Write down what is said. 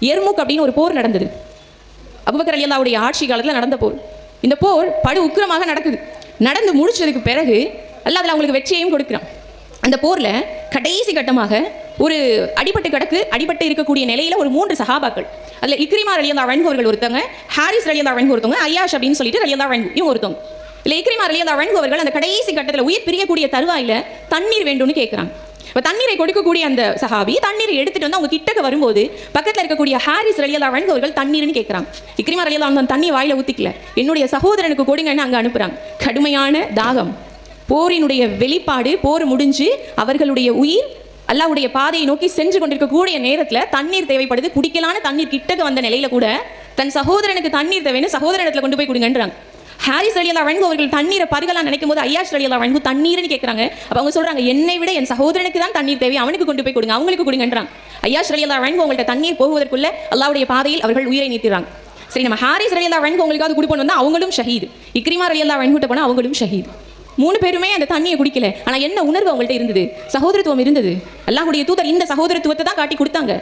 எர்முக் அப்படின்னு ஒரு போர் நடந்தது. அபுபக்கர் அலியல்லாவுடைய ஆட்சி காலத்தில் நடந்த போர். இந்த போர் படு உக்கிரமாக நடக்குது. நடந்து முடிச்சதுக்கு பிறகு அல்ல அதில் அவங்களுக்கு வெற்றியையும் கொடுக்குறான். அந்த போரில் கடைசி கட்டமாக ஒரு அடிபட்டு கிடக்கு அடிபட்டு இருக்கக்கூடிய நிலையில் ஒரு மூன்று சஹாபாக்கள். அதில் இக்ரிமா ரலியந்தா வன்கு அவர்கள் ஒருத்தவங்க ஹாரிஸ் ரலியந்தா வன்கு ஒருத்தவங்க ஐயாஷ் அப்படின்னு சொல்லிட்டு ரலியந்தா வன்கு இவங்க ஒருத்தவங்க. இல்லை இக்ரிமா ரலியந்தா வன்கு அவர்கள் அந்த கடைசி கட்டத்தில் உயிர் பிரியக்கூடிய தருவாயில் தண்ணீர் வேண்டும்னு கேட்குறாங்க இப்போ தண்ணீரை கொடுக்கக்கூடிய அந்த சஹாபி தண்ணீரை எடுத்துட்டு வந்து அவங்க கிட்டக்க வரும்போது பக்கத்தில் இருக்கக்கூடிய ஹாரிஸ் ரலியலா வழங்கு அவர்கள் தண்ணீர்னு கேட்குறாங்க இக்ரிமா ரலியலா அந்த தண்ணி வாயில ஊத்திக்கல. என்னுடைய சகோதரனுக்கு கொடுங்கன்னு அங்கே அனுப்புறாங்க? கடுமையான தாகம். போரினுடைய வெளிப்பாடு போர் முடிஞ்சு அவர்களுடைய உயிர் அல்லாவுடைய பாதையை நோக்கி சென்று கொண்டிருக்கக்கூடிய நேரத்தில் தண்ணீர் தேவைப்படுது. குடிக்கலான தண்ணீர் கிட்டக்க வந்த நிலையில கூட தன் சகோதரனுக்கு தண்ணீர் தேவைன்னு சகோதரனத்தில் கொண்டு போய் கொடுங்கன்றாங்க. ஹாரிஸ் அலியல்லா வழங்கு அவர்கள் தண்ணீரை பருகலாம் நினைக்கும் போது ஐயாஷ் அலியல்லா வழங்கு தண்ணீர்னு கேட்குறாங்க. அப்போ அவங்க சொல்றாங்க என்னை விட என் சகோதரனுக்கு தான் தண்ணீர் தேவை. அவனுக்கு கொண்டு போய் கொடுங்க. அவங்களுக்கு கொடுங்கன்றாங்க. ஐயாஷ் அலியல்லா வழங்கு உங்கள்ட்ட தண்ணீர் போகுவதற்குள்ள அல்லாவுடைய பாதையில் அவர்கள் உயிரை நீத்திடுறாங்க சரி நம்ம ஹாரிஸ் அலியல்லா வழங்கு உங்களுக்காவது கொடுப்போம் வந்தால் அவங்களும் ஷஹீது. இக்ரிமா அலியல்லா வழங்கிட்ட போனால் அவங்களும் ஷஹீத். மூணு பேருமே அந்த தண்ணியை குடிக்கல. ஆனா என்ன உணர்வு அவங்கள்ட்ட இருந்தது? சகோதரத்துவம் இருந்தது. அல்லாஹுடைய தூதர் இந்த சகோதரத்துவத்தை தான் காட்டி கொடுத்தாங்க.